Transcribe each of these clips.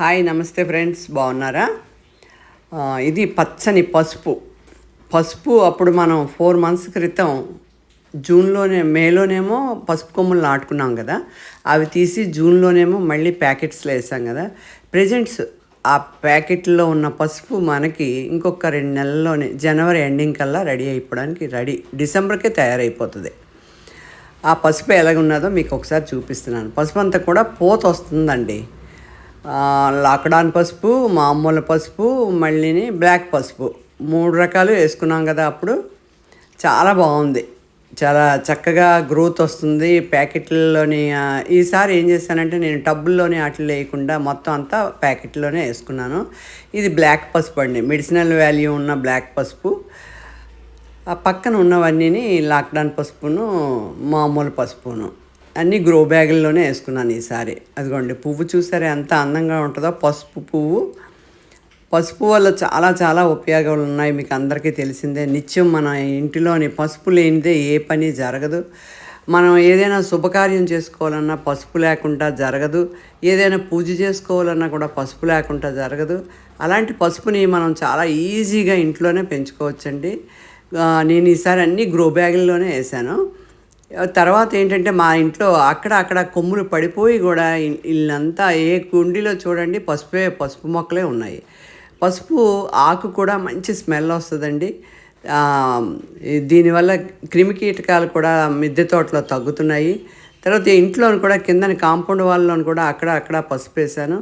Hi నమస్తే friends. బాగున్నారా? ఇది పచ్చని పసుపు. పసుపు అప్పుడు మనం ఫోర్ మంత్స్ క్రితం జూన్లోనే మేలోనేమో పసుపు కొమ్ములు నాటుకున్నాం కదా. అవి తీసి జూన్లోనేమో మళ్ళీ ప్యాకెట్స్లో వేసాం కదా. ప్రజెంట్స్ ఆ ప్యాకెట్లో ఉన్న పసుపు మనకి ఇంకొక రెండు నెలల్లోనే జనవరి ఎండింగ్ కల్లా రెడీ అయిపోవడానికి రెడీ డిసెంబర్కే తయారైపోతుంది. ఆ పసుపు ఎలాగున్నదో మీకు ఒకసారి చూపిస్తున్నాను. పసుపు అంతా కూడా పోత వస్తుందండి లాక్డాన్ పసుపు మామూలు పసుపు మళ్ళీని బ్లాక్ పసుపు. మూడు రకాలు వేసుకున్నాం కదా అప్పుడు. చాలా బాగుంది. చాలా చక్కగా గ్రోత్ వస్తుంది. ప్యాకెట్లలోని ఈసారి ఏం చేశానంటే నేను టబ్బుల్లోని వాటిలో వేయకుండా మొత్తం అంతా ప్యాకెట్లోనే వేసుకున్నాను. ఇది బ్లాక్ పసుపు అండి. మెడిసినల్ వాల్యూ ఉన్న బ్లాక్ పసుపు. ఆ పక్కన ఉన్నవన్నీని లాక్డౌన్ పసుపును మామూలు పసుపును. అన్నీ గ్రో బ్యాగుల్లోనే వేసుకున్నాను ఈసారి. అదిగోండి పువ్వు చూసారే ఎంత అందంగా ఉంటుందో? పసుపు పువ్వు. పసుపు వల్ల చాలా చాలా ఉపయోగాలు ఉన్నాయి మీకు అందరికీ తెలిసిందే. నిత్యం మన ఇంటిలోని పసుపు లేనిదే ఏ పని జరగదు. మనం ఏదైనా శుభకార్యం చేసుకోవాలన్నా పసుపు లేకుండా జరగదు. ఏదైనా పూజ చేసుకోవాలన్నా కూడా పసుపు లేకుండా జరగదు. అలాంటి పసుపుని మనం చాలా ఈజీగా ఇంట్లోనే పెంచుకోవచ్చండి. నేను ఈసారి అన్ని గ్రో బ్యాగుల్లోనే వేసాను. తర్వాత ఏంటంటే మా ఇంట్లో అక్కడ అక్కడ కొమ్ములు పడిపోయి కూడా ఇల్లంతా ఏ కుండీలో చూడండి పసుపే పసుపు మొక్కలే ఉన్నాయి. పసుపు ఆకు కూడా మంచి స్మెల్ వస్తుందండి. దీనివల్ల క్రిమి దీనివల్ల క్రిమికీటకాలు కూడా మిద్దె తోటలో తగ్గుతున్నాయి. తర్వాత ఇంట్లో కూడా కిందని కాంపౌండ్ వాళ్ళలోని కూడా అక్కడ అక్కడ పసుపు వేసాను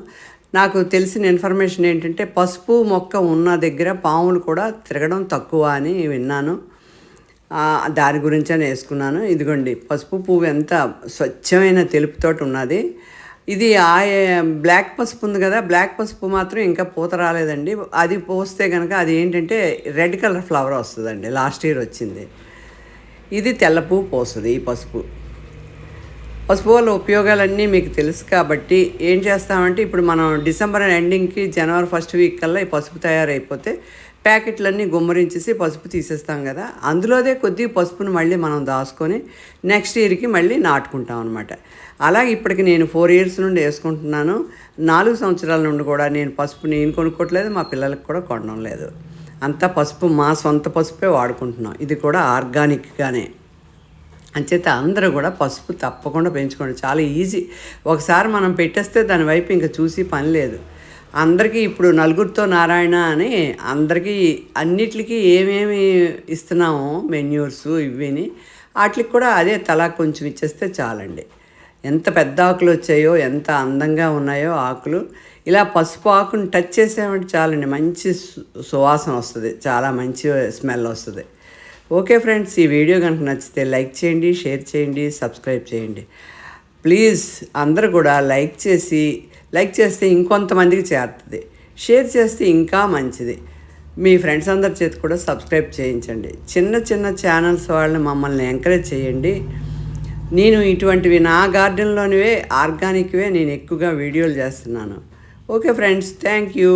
నాకు తెలిసిన ఇన్ఫర్మేషన్ ఏంటంటే పసుపు మొక్క ఉన్న దగ్గర పాములు కూడా తిరగడం తక్కువ అని విన్నాను. దాని గురించే వేసుకున్నాను. ఇదిగోండి పసుపు పువ్వు ఎంత స్వచ్ఛమైన తెలుపుతోటి ఉన్నది. ఇది ఆ బ్లాక్ పసుపు ఉంది కదా బ్లాక్ పసుపు మాత్రం ఇంకా పూత రాలేదండి. అది పోస్తే కనుక అది ఏంటంటే రెడ్ కలర్ ఫ్లవర్ వస్తుందండి లాస్ట్ ఇయర్ వచ్చింది. ఇది తెల్ల పువ్వు పోస్తుంది ఈ పసుపు. పసుపు వల్ల ఉపయోగాలన్నీ మీకు తెలుసు కాబట్టి ఏం చేస్తామంటే ఇప్పుడు మనం డిసెంబర్ ఎండింగ్కి జనవరి ఫస్ట్ వీక్ కల్లా ఈ పసుపు తయారైపోతే ప్యాకెట్లన్నీ గుమ్మరించేసి పసుపు తీసేస్తాం కదా. అందులోదే కొద్దిగా పసుపును మళ్ళీ మనం దాచుకొని నెక్స్ట్ ఇయర్కి మళ్ళీ నాటుకుంటాం అనమాట అలాగే ఇప్పటికి నేను ఫోర్ ఇయర్స్ నుండి వేసుకుంటున్నాను. నాలుగు సంవత్సరాల నుండి కూడా నేను పసుపు నేను కొనుక్కోవట్లేదు మా పిల్లలకు కూడా కొనడం లేదు. అంతా పసుపు మా సొంత పసుపే వాడుకుంటున్నాం. ఇది కూడా ఆర్గానిక్గానే. అంచేత అందరూ కూడా పసుపు తప్పకుండా పెంచుకోండి. చాలా ఈజీ. ఒకసారి మనం పెట్టేస్తే దాని వైపు ఇంకా చూసి పని లేదు. అందరికీ ఇప్పుడు నలుగురితో నారాయణ అని అందరికీ అన్నిటికీ ఏమేమి ఇస్తున్నామో మెన్యూర్స్ ఇవిని వాటికి కూడా అదే తలా కొంచెం ఇచ్చేస్తే చాలండి. ఎంత పెద్ద ఆకులు వచ్చాయో ఎంత అందంగా ఉన్నాయో ఆకులు. ఇలా పసుపు ఆకుని టచ్ చేసామంటే చాలండి మంచి సు- సువాసన వస్తుంది చాలా మంచి స్మెల్ వస్తుంది. ఓకే ఫ్రెండ్స్ ఈ వీడియో కనుక నచ్చితే లైక్ చేయండి షేర్ చేయండి సబ్స్క్రైబ్ చేయండి. ప్లీజ్ అందరూ కూడా లైక్ చేసి లైక్ చేస్తే ఇంకొంతమందికి చేరుతుంది. షేర్ చేస్తే ఇంకా మంచిది. మీ ఫ్రెండ్స్ అందరి చేతి కూడా సబ్స్క్రైబ్ చేయించండి. చిన్న చిన్న ఛానల్స్ వాళ్ళని మమ్మల్ని ఎంకరేజ్ చేయండి. నేను ఇటువంటివి నా గార్డెన్లోనివే ఆర్గానిక్వే నేను ఎక్కువగా వీడియోలు చేస్తున్నాను. Okay friends thank you